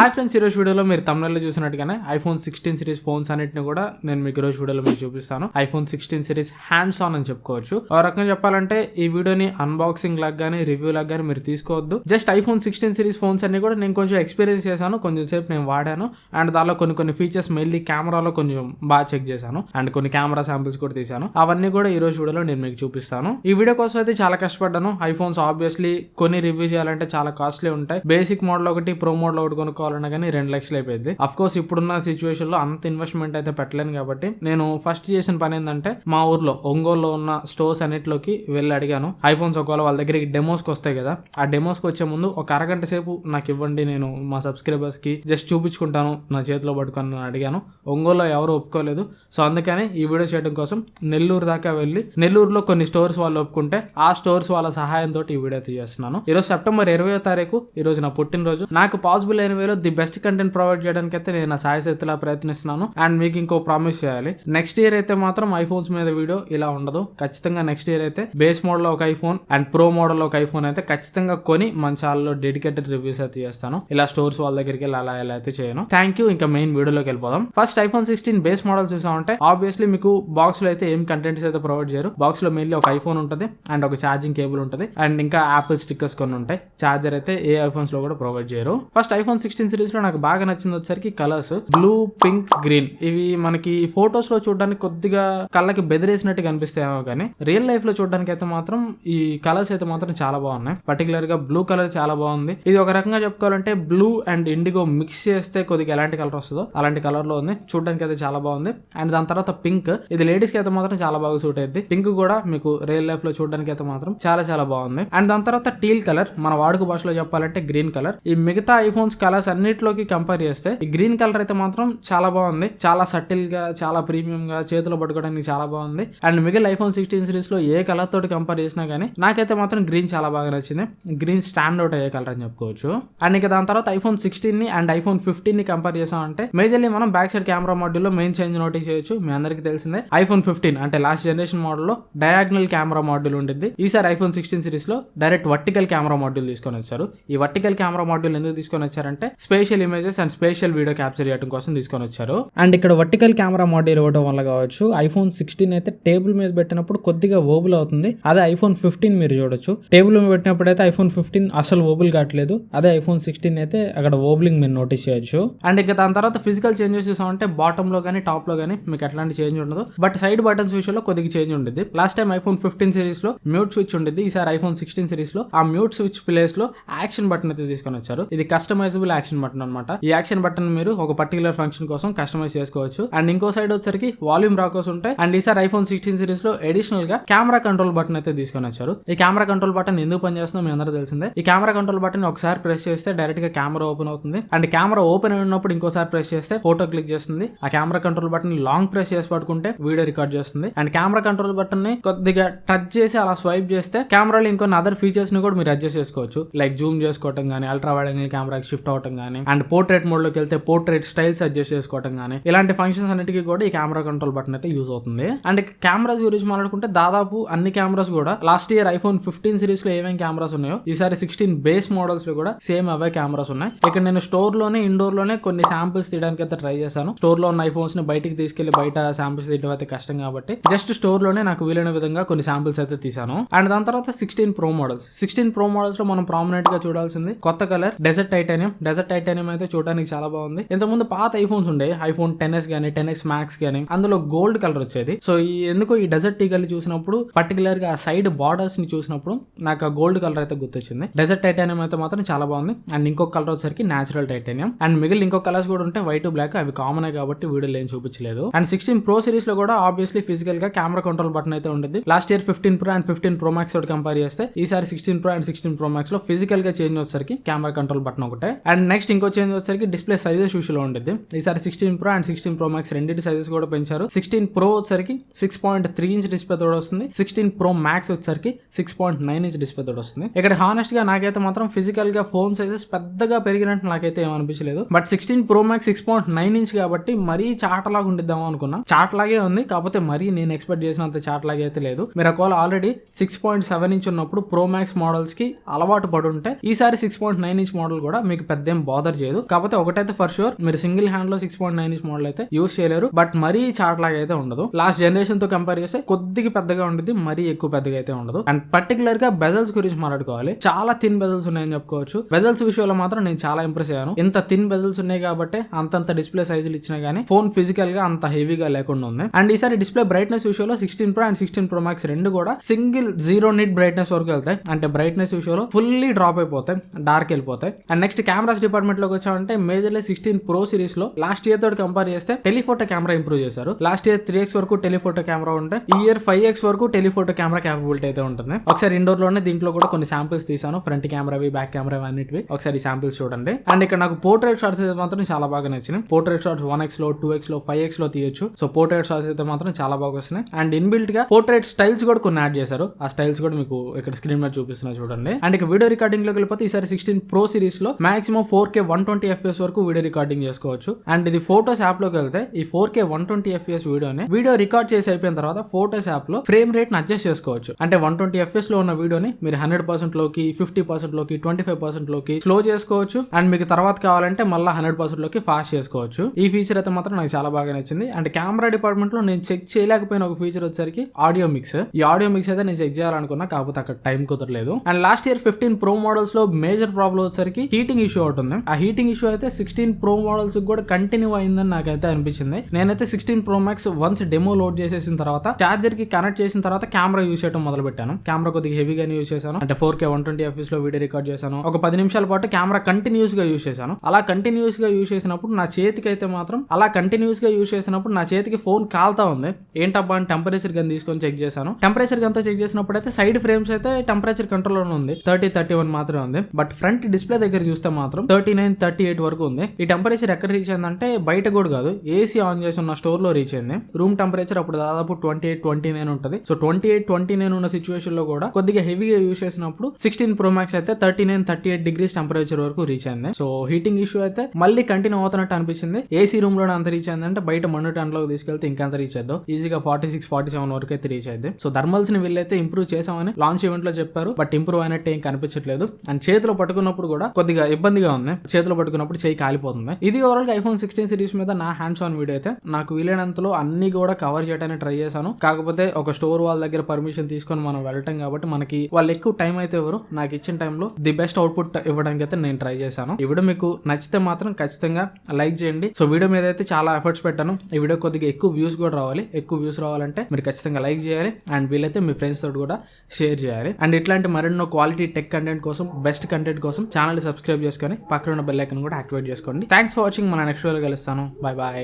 Hi friends ఈరోజు వీడియోలో మీరు తమిళలో చూసినట్టుగానే ఐఫోన్ సిక్స్టీన్ సిరీస్ ఫోన్స్ అన్నిటిని కూడా నేను మీకు ఈరోజు వీడియోలో మీకు చూపిస్తాను. IPhone sixteen series hands on అని చెప్పుకోవచ్చు. ఒక రకంగా చెప్పాలంటే ఈ వీడియోని అన్బాక్సింగ్ లాగా కానీ రివ్యూ లాగా కానీ మీరు తీసుకోవద్దు. Just iPhone sixteen series phones అన్ని కూడా నేను కొంచెం ఎక్స్పీరియన్స్ చేశాను కొంచెం సేపు నేను వాడాను. అండ్ దానిలో కొన్ని కొన్ని ఫీచర్స్ మెయిన్లీ కెమెరాలో కొంచెం బాగా చెక్ చేశాను. అండ్ కొన్ని కెమెరా శాంపిల్స్ కూడా తీశాను. అవన్నీ కూడా ఈ రోజు వీడియోలో నేను మీకు చూపిస్తాను. ఈ వీడియో కోసం అయితే చాలా కష్టపడ్డాను. ఐఫోన్స్ ఆబ్వియస్లీ కొన్ని రివ్యూ చేయాలంటే చాలా కాస్ట్లీ ఉంటాయి. బేసిక్ మోడల్ ఒకటి ప్రో మోడల్ ఒకటి కొనుక్కోవాలి. కొనుక్కోవాలన్నా కానీ రెండు లక్షలు అయిపోయింది. అఫ్ కోర్స్ ఇప్పుడున్న సిచ్యువేషన్లో అంత ఇన్వెస్ట్మెంట్ అయితే పెట్టలేను కాబట్టి నేను ఫస్ట్ చేసిన పని ఏంటంటే మా ఊర్లో ఒంగోలులో ఉన్న స్టోర్స్ అన్నిటిలోకి వెళ్ళి అడిగాను. ఐఫోన్స్ ఒకవేళ వాళ్ళ దగ్గరికి డెమోస్కి వస్తాయి కదా ఆ డెమోస్కి వచ్చే ముందు ఒక అరగంట సేపు నాకు ఇవ్వండి నేను మా సబ్స్క్రైబర్స్కి జస్ట్ చూపించుకుంటాను నా చేతిలో పట్టుకొని అడిగాను. ఒంగోలులో ఎవరు ఒప్పుకోలేదు. సో అందుకని ఈ వీడియో చేయడం కోసం నెల్లూరు దాకా వెళ్ళి నెల్లూరులో కొన్ని స్టోర్స్ వాళ్ళు ఒప్పుకుంటే ఆ స్టోర్స్ వాళ్ళ సహాయంతో ఈ వీడియో అయితే చేస్తున్నాను. ఈరోజు సెప్టెంబర్ ఇరవై తారీఖు ఈ రోజు నా పుట్టినరోజు. నాకు పాసిబుల్ అయిన వేలో ది బెస్ట్ కంటెంట్ ప్రొవైడ్ చేయడానికి అయితే నేను నా సాయశక్తిలా ప్రయత్నిస్తున్నాను. అండ్ మీకు ఇంకో ప్రామిస్ చేయాలి. నెక్స్ట్ ఇయర్ అయితే మాత్రం ఐఫోన్స్ మీద వీడియో ఇలా ఉండదు. ఖచ్చితంగా నెక్స్ట్ ఇయర్ అయితే బేస్ మోడల్ ఒక ఐఫోన్ అండ్ ప్రో మోడల్ ఒక ఐఫోన్ అయితే ఖచ్చితంగా కొని మన ఛానల్లో డెడికేటెడ్ రివ్యూస్ అయితే చేస్తాను. ఇలా స్టోర్స్ వాళ్ళ దగ్గరికి వెళ్ళి అలా ఎలా అయితే చేయను. థ్యాంక్ యూ ఇంకా మెయిన్ వీడియోలోకి వెళ్ళిపోదాం. First iPhone sixteen base model చూసామంటే ఆబ్వియస్లీ మీకు బాక్స్లో అయితే ఏం కంటెంట్స్ అయితే ప్రొవైడ్ చేయరు. బాక్స్లో మెయిన్లీ ఒక ఐఫోన్ ఉంటుంది అండ్ ఒక ఛార్జింగ్ కేబుల్ ఉంటుంది. అండ్ ఇంకా యాపిల్ స్టిక్కర్స్ కొన్ని ఉంటాయి. ఛార్జర్ అయితే ఏ ఐఫోన్స్లో కూడా ప్రొవైడ్ చేయరు. ఫస్ట్ ఐఫోన్ సిక్స్టీన్ సిరీస్ నాకు బాగా నచ్చింది వచ్చరికి కలర్స్ బ్లూ పింక్ గ్రీన్ ఇవి మనకి ఫొటోస్లో చూడడానికి కొద్దిగా కళ్ళకి బెదిరేసినట్టు కనిపిస్తాయేమో కానీ రియల్ లైఫ్లో చూడడానికి అయితే మాత్రం ఈ కలర్స్ అయితే మాత్రం చాలా బాగున్నాయి. పర్టికులర్గా బ్లూ కలర్ చాలా బాగుంది. ఇది ఒక రకంగా చెప్పుకోవాలంటే బ్లూ అండ్ ఇండిగో మిక్స్ చేస్తే కొద్దిగా ఎలాంటి కలర్ వస్తుందో అలాంటి కలర్లో ఉంది. చూడడానికి అయితే చాలా బాగుంది. అండ్ దాని తర్వాత పింక్ ఇది లేడీస్కి అయితే మాత్రం చాలా బాగా సూట్ అయింది పింక్ కూడా మీకు రియల్ లైఫ్లో చూడడానికి అయితే మాత్రం చాలా చాలా బాగుంది. అండ్ దాని తర్వాత టీల్ కలర్ మన వాడుక భాషలో చెప్పాలంటే గ్రీన్ కలర్ ఈ మిగతా ఐఫోన్స్ కలర్స్ అన్నిటిలోకి కంపేర్ చేస్తే ఈ గ్రీన్ కలర్ అయితే మాత్రం చాలా బాగుంది. చాలా సటిల్గా చాలా ప్రీమియం గా చేతిలో పట్టుకోవడానికి చాలా బాగుంది. అండ్ మిగిలిన ఐఫోన్ సిక్స్టీన్ సిరీస్లో ఏ కలర్ తోటి కంపేర్ చేసినా కానీ నాకైతే మాత్రం గ్రీన్ చాలా బాగా నచ్చింది. గ్రీన్ స్టాండ్ అవుట్ అయ్యే కలర్ అని చెప్పుకోవచ్చు. అండ్ ఇక దాని తర్వాత ఐఫోన్ సిక్స్టీన్ని అండ్ ఐఫోన్ ఫిఫ్టీన్ని కంపేర్ చేసామంటే మేజర్లీ మనం బ్యాక్ సైడ్ కెమెరా మాడ్యూల్లో మెయిన్ చేంజ్ నోటీస్ చేయొచ్చు. మీ అందరికీ తెలిసిందే ఐఫోన్ ఫిఫ్టీన్ అంటే లాస్ట్ జనరేషన్ మోడల్లో డయాగ్నల్ కెమెరా మాడ్యూల్ ఉంటుంది ఈసారి ఐఫోన్ సిక్స్టీన్ సిరీస్లో డైరెక్ట్ వర్టికల్ కెమెరా మోడ్యూల్ తీసుకొని వచ్చారు. ఈ వర్టికల్ కెమెరా మాడ్యూల్ ఎందుకు తీసుకొని వచ్చారంటే spatial images and spatial video capture చేయడం కోసం తీసుకొని వచ్చారు. అండ్ ఇక్కడ వర్టికల్ కెమెరా మాడ్యూల్ ఇవ్వడం వల్ల కావచ్చు. ఐఫోన్ సిక్స్టీన్ అయితే టేబుల్ మీద పెట్టినప్పుడు కొద్దిగా ఓబుల్ అవుతుంది. అదే ఐఫోన్ ఫిఫ్టీన్ మీరు చూడొచ్చు. టేబుల్ మీద పెట్టినప్పుడు అయితే ఐఫోన్ ఫిఫ్టీన్ అసలు ఓబుల్ కావట్లేదు. అదే ఐఫోన్ సిక్స్టీన్ అయితే అక్కడ ఓబులింగ్ మీరు నోటీస్ చేయొచ్చు. అండ్ ఇక దాని తర్వాత ఫిజికల్ చేంజెస్ చూసామంటే బాటమ్లో కానీ టాప్లో కానీ మీకు ఎట్లాంటి చేంజ్ ఉండదు. బట్ సైడ్ బటన్స్ విషయంలో కొద్దిగా చేంజ్ ఉంటుంది లాస్ట్ టైం ఐఫోన్ ఫిఫ్టీన్ సిరీస్లో మ్యూట్ స్విచ్ ఉంటుంది ఈసారి ఐఫోన్ సిక్స్టీన్ సిరీస్లో ఆ మ్యూట్ స్విచ్ ప్లేస్లో యాక్షన్ బటన్ అయితే తీసుకొని వచ్చారు. ఇది కస్టమైజబుల్ యాక్షన్ బటన్ అనమాట ఈ యాక్షన్ బటన్ మీరు ఒక పర్టికులర్ ఫంక్షన్ కోసం కస్టమైజ్ చేసుకోవచ్చు. అండ్ ఇంకో సైడ్ వచ్చరికి వాల్యూమ్ రాకోస్ ఉంటాయి అండ్ ఈసారి ఐఫోన్ సిక్స్టీన్ సిరీస్లో అడిషనల్గా కెమెరా కంట్రోల్ బటన్ అయితే తీసుకొని వచ్చారు. ఈ కెమెరా కంట్రోల్ బటన్ ఎందుకు పనిచేస్తుందో మీ అందరూ తెలిసిందే. ఈ కెమెరా కంట్రోల్ బటన్ ఒకసారి ప్రెస్ చేస్తే డైరెక్ట్గా కెమెరా ఓపెన్ అవుతుంది. అండ్ కెమెరా ఓపెన్ అయినప్పుడు ఇంకోసారి ప్రెస్ చేస్తే ఫోటో క్లిక్ చేస్తుంది. ఆ camera control button long press చేసి పట్టుకుంటే వీడియో రికార్డ్ చేస్తుంది. అండ్ కెమెరా కంట్రోల్ బటన్ని కొద్దిగా టచ్ చేసి అలా స్వైప్ చేస్తే కెమెరాలో ఇంకొన్ని అదర్ ఫీచర్స్ని కూడా మీరు అడ్జస్ట్ చేసుకోవచ్చు. లైక్ జూమ్ చేసుకోవటం కానీ అల్ట్రా వైడ్ యాంగిల్ కెమెరాకి షిఫ్ట్ అవటం కానీ అండ్ పోర్ట్రేట్ మోడ్లోకి వెళ్తే పోర్ట్రేట్ స్టైల్స్ అడ్జస్ట్ చేసుకోవటం కానీ. ఇలాంటి ఫంక్షన్స్ అన్నిటికీ కూడా ఈ కెమెరా కంట్రోల్ బటన్ అయితే యూజ్ అవుతుంది. అండ్ కెమెరాస్ గురించి మాట్లాడుకుంటే దాదాపు అన్ని కెమెరాస్ కూడా లాస్ట్ ఇయర్ ఐఫోన్ ఫిఫ్టీన్ సిరీస్లో ఏమేమి కెమెరాస్ ఉన్నాయో ఈసారి సిక్స్టీన్ బేస్ మోడల్స్లో కూడా సేమ్ అవే కెమెరాస్ ఉన్నాయి. ఇక్కడ నేను స్టోర్లోనే ఇండోర్లోనే కొన్ని శాంపిల్స్ తీయడానికి అయితే ట్రై చేశాను. స్టోర్లో ఉన్న ఐఫోన్స్ని బయటికి తీసుకెళ్ళి బయట శాంపిల్స్ తీయడం అయితే కష్టం కాబట్టి జస్ట్ స్టోర్లోనే నాకు వీలైన విధంగా కొన్ని శాంపిల్స్ అయితే తీసాను అండ్ దాని తర్వాత sixteen Pro models sixteen Pro మోడల్స్లో మనం ప్రామినెంట్గా చూడాల్సింది కొత్త colour desert titanium desert titanium అయితే చూడడానికి చాలా బాగుంది. ఇంతకుముందు పాత ఐఫోన్స్ ఉండే. ఐఫోన్ టెన్ ఎస్ గానీ టెన్ ఎస్ మ్యాక్స్ కానీ అందులో గోల్డ్ కలర్ వచ్చేది. సో ఈ ఎందుకో ఈ డెజర్ట్ టీగల్ చూసినప్పుడు పర్టికులర్గా సైడ్ బార్డర్స్ని చూసినప్పుడు నాకు ఆ గోల్డ్ కలర్ అయితే గుర్తొచ్చింది. డెజర్ట్ టైటానియం అయితే మాత్రం చాలా బాగుంది. అండ్ ఇంకొక కలర్ వచ్చేసరికి నేచురల్ టైటానియం అండ్ మిగిలిన ఇంకొక కలర్స్ కూడా ఉంటే వైట్ బ్లాక్ అవి కామన్ కాబట్టి వీడియోలో ఏం చూపించలేదు. అండ్ సిక్స్టీన్ ప్రో సిరీస్లో కూడా ఆబ్వియస్లీ ఫిజికల్గా కెమెరా కంట్రోల్ బటన్ అయితే ఉంటుంది last year fifteen Pro and fifteen Pro Max తోటి కంపేర్ చేస్తే ఈసారి sixteen Pro and sixteen Pro మ్యాక్స్లో ఫిజికల్గా చేంజ్ వచ్చేసరికి కెమెరా కంట్రోల్ బటన్ ఒకటే. అండ్ నెక్స్ట్ ఇంకో చేంజ్ వచ్చేసరికి డిస్ప్లే సైజెస్లో ఉంటుంది ఈసారి sixteen Pro and sixteen Pro Max రెండింటి సైజెస్ కూడా పెంచారు. సిక్స్టీన్ ప్రో వచ్చేసరికి six point three inch display తోడు వస్తుంది. సిక్స్టీన్ ప్రో మ్యాక్స్ వచ్చేసరికి six point nine inch display తోడు వస్తుంది. ఇక్కడ హానెస్ట్గా నాకైతే మాత్రం ఫిజికల్గా ఫోన్ సైజెస్ పెద్దగా పెరిగినట్టు నాకైతే ఏమనిపించలేదు but sixteen Pro Max six point nine inch కాబట్టి మరీ చాటలాగా ఉండిద్దాం అనుకున్నా. చాట్ లాగే ఉంది. కాకపోతే మరీ నేను ఎక్స్పెక్ట్ చేసినంత చాట్ లాగే అయితే లేదు. మీరు ఒకవేళ already six point seven inch ఉన్నప్పుడు ప్రో మ్యాక్స్ మోడల్స్కి అలవాటు పడి ఉంటే ఈసారి six point nine inch model కూడా మీకు పెద్ద బాదర్ చేయదు. కాకపోతే ఒకటైతే ఫర్ షూర్ మీరు సింగిల్ హ్యాండ్లో six point nine inch model అయితే యూస్ చేయలేరు. బట్ మరీ చాట్ లాగా అయితే ఉండదు. లాస్ట్ జనరేషన్తో కంపేర్ చేస్తే కొద్దిగా పెద్దగా ఉండేది మరీ ఎక్కువ పెద్దగా అయితే ఉండదు. అండ్ పర్టికులర్గా బెజల్స్ గురించి మాట్లాడుకోవాలి. చాలా థిన్ బెజల్స్ ఉన్నాయని చెప్పుకోవచ్చు. బెజల్స్ విషయంలో మాత్రం నేను చాలా ఇంప్రెస్ అయ్యాను. ఇంత థిన్ బెజల్స్ ఉన్నాయి కాబట్టి అంతంత డిస్ప్లే సైజులు ఇచ్చినా గానీ ఫోన్ ఫిజికల్గా అంత హెవీగా లేకుండా ఉంది. అండ్ ఈసారి డిస్ప్లే బ్రైట్నెస్ విషయంలో sixteen Pro and sixteen Pro Max రెండు కూడా సింగిల్ జీరో నిట్ బ్రైట్నెస్ వరకు వెళ్తాయి. అంటే బ్రైట్నెస్ విషయంలో ఫుల్లీ డ్రాప్ అయిపోతాయి డార్క్ వెళ్ళిపోతాయి. అండ్ నెక్స్ట్ కెమెరాస్ డిపార్ట్మెంట్ లోకి వచ్చామంటే మేజర్లీ సిక్స్టీన్ ప్రో సిరీస్లో లాస్ట్ ఇయర్ తోటి కంపేర్ చేస్తే టెలిఫోటో కెమెరా ఇంప్రూవ్ చేశారు. లాస్ట్ ఇయర్ త్రీ ఎక్స్ వరకు టెలిఫోటో కెమెరా ఉంటే ఈ ఇయర్ ఫైవ్ ఎక్స్ వరకు టెలిఫోటో కెమెరా క్యాపబిలిటీ అయితే ఉంటుంది. ఒకసారి ఇండోర్లోనే దీంట్లో కూడా కొన్ని శాంపిల్స్ తీసాను ఫ్రంట్ కెమెరావి బ్యాక్ కెమెరా అన్నిటివి ఒకసారి శాంపిల్స్ చూడండి. అండ్ ఇక్కడ నాకు పోర్ట్రేట్ షాట్స్ అయితే మాత్రం చాలా బాగా నచ్చినాయి. పోర్ట్రేట్ షాట్స్ వన్ ఎక్స్లో టూ ఎక్స్లో ఫైవ్ ఎక్స్లో తీయొచ్చు. సో పోర్ట్రేట్ షాట్స్ అయితే మాత్రం చాలా బాగా వస్తున్నాయి. అండ్ ఇన్బిల్ట్గా పోర్ట్రేట్ స్టైల్స్ కూడా కొన్ని యాడ్ చేశారు. ఆ స్టైల్స్ కూడా మీకు ఇక్కడ స్క్రీన్ మీద చూపిస్తున్నా చూడండి. అండ్ ఇక వీడియో రికార్డింగ్లోకి వెళ్ళిపోతే ఈసారి సిక్స్టీన్ ప్రో సిరీస్లో maximum four K one twenty FS వరకు వీడియో రికార్డింగ్ చేసుకోవచ్చు. అండ్ ఇది ఫోటోస్ యాప్లోకి వెళ్తే ఈ four K one twenty FS వీడియోని వీడియో రికార్డ్ చేసి అయిపోయిన తర్వాత ఫోటోస్ యాప్లో ఫ్రేమ్ రేట్ అడ్జస్ట్ చేసుకోవచ్చు. అంటే వన్ ట్వంటీ ఎఫ్ఎస్లో ఉన్న వీడియోని మీరు హండ్రెడ్ పర్సెంట్లోకి ఫిఫ్టీ పర్సెంట్లోకి ట్వంటీ ఫైవ్ పర్సెంట్లోకి స్లో చేసుకోవచ్చు. అండ్ మీకు తర్వాత కావాలంటే మళ్ళీ హండ్రెడ్ పర్సెంట్లోకి ఫాస్ట్ చేసుకోవచ్చు. ఈ ఫీచర్ అయితే మాత్రం నాకు చాలా బాగా నచ్చింది. అండ్ కెమెరా డిపార్ట్మెంట్లో నేను చెక్ చేయలేకపోయిన ఒక ఫీచర్ వచ్చేసరికి ఆడియో మిక్స్ ఈ ఆడియో మిక్స్ అయితే నేను చెక్ చేయాలనుకున్నా కాకపోతే అక్కడ టైం కుదరలేదు. And last year fifteen Pro మోడల్స్లో major problem వచ్చేసరికి హీటింగ్ ఇష్యూ అవుతుంది ఆ హీటింగ్ ఇష్యూ అయితే సిక్స్టీన్ ప్రో మోడల్స్ కూడా కంటిన్యూ అయిందని నాకైతే అనిపించింది. నేనైతే sixteen Pro Max once demo load చేసేసిన తర్వాత చార్జర్కి కనెక్ట్ చేసిన తర్వాత కెమెరా యూస్ చేయడం మొదలు పెట్టాను కెమెరా కొద్దిగా హెవీగానే యూస్ చేశాను. అంటే ఫోర్ కే వన్ ట్వంటీ ఎఫ్ఎస్లో వీడియో రికార్డ్ చేశాను. ఒక పది నిమిషాల పాటు కెమెరా కంటిన్యూస్గా యూస్ చేశాను. అలా కంటిన్యూస్గా యూస్ చేసినప్పుడు నా చేతికి అయితే మాత్రం అలా కంటిన్యూస్గా యూస్ చేసినప్పుడు నా చేతికి ఫోన్ కాలుతా ఉంది. ఏంటబ్బా అని టెంపరేచర్ గన్ తీసుకొని చెక్ చేశాను. టెంపరేచర్ గన్తో చెక్ చేసినప్పుడు అయితే సైడ్ ఫ్రేమ్స్ అయితే టెంపరేచర్ కంట్రోల్ ఉంది. థర్టీ థర్టీ వన్ మాత్రమే ఉంది. బట్ ఫ్రంట్ డిస్ప్లే దగ్గర చూస్తే మాత్రం థర్టీ నైన్ థర్టీ ఎయిట్ వరకు ఉంది. ఈ టెంపరేచర్ ఎక్కడ రీచ్ అయిందంటే బయట కూడా కాదు ఏసీ ఆన్ చేసి ఉన్న స్టోర్లో రీచ్ అయింది. రూమ్ టెంపరేచర్ అప్పుడు దాదాపు ట్వంటీ ఎయిట్ ట్వంటీ నైన్ ఉంటుంది. So twenty eight twenty nine ఉన్న సిచువేషన్లో కూడా కొద్దిగా హెవీగా యూస్ చేసినప్పుడు సిక్స్టీన్ ప్రో మ్యాక్స్ అయితే thirty nine thirty eight degrees temperature వరకు రీచ్ అయింది. సో హీటింగ్ ఇష్యూ అయితే మళ్ళీ కంటిన్యూ అవుతున్నట్టు అనిపించింది. ఏసీ రూమ్లో అంత రీచ్ అయిందంటే బయట మండు టెన్లోకి తీసుకెళ్తే ఇంకంత రీచ్ అవుతాం ఈజీగా ఫార్టీ సిక్స్ ఫార్టీ సెవెన్ వరకు అయితే రీచ్ అయింది సో థర్మల్స్ని వీళ్ళైతే ఇంప్రూవ్ చేసామని లాంచ్ ఈవెంట్లో చెప్పారు. బట్ ఇంప్రూవ్ అయినట్టు ఏం కనిపించట్లేదు. అండ్ చేతిలో పట్టుకున్నప్పుడు కూడా కొద్దిగా ఇబ్బందిగా ఉంది. చేతిలో పట్టుకున్నప్పుడు చేయి కాలిపోతుంది. ఇది ఓవరాల్గా ఐఫోన్ సిక్స్టీన్ సిరీస్ మీద నా హ్యాండ్స్ ఆన్ వీడియో అయితే. నాకు వీలైనంతలో అన్ని కూడా కవర్ చేయడానికి ట్రై చేశాను. కాకపోతే ఒక స్టోర్ వాళ్ళ దగ్గర పర్మిషన్ తీసుకొని మనం వెళ్ళటం కాబట్టి మనకి వాళ్ళు ఎక్కువ టైం అయితే ఎవరు నాకు ఇచ్చిన టైంలో ది బెస్ట్ అవుట్పుట్ ఇవ్వడానికి అయితే నేను ట్రై చేశాను. ఈ వీడియో మీకు నచ్చితే మాత్రం ఖచ్చితంగా లైక్ చేయండి. సో వీడియో మీద అయితే చాలా ఎఫర్ట్స్ పెట్టాను. ఈ వీడియో కొద్దిగా ఎక్కువ వ్యూస్ కూడా రావాలి. ఎక్కువ వ్యూస్ రావాలంటే మీరు ఖచ్చితంగా లైక్ చేయాలి. అండ్ వీలైతే మీ ఫ్రెండ్స్ తోటి కూడా షేర్ చేయాలి. అండ్ ఇట్లాంటి మరెన్నో క్వాలిటీ టెక్ కంటెంట్ కోసం బెస్ట్ కంటెంట్ కోసం ఛానల్ సబ్స్క్రైబ్ చేసుకొని పక్కన ఉన్న బెల్ ఐకన్ కూడా యాక్టివేట్ చేసుకోండి. థ్యాంక్స్ ఫర్ వాచింగ్ మన నెక్స్ట్ వీడియో కలుస్తాను. Bye bye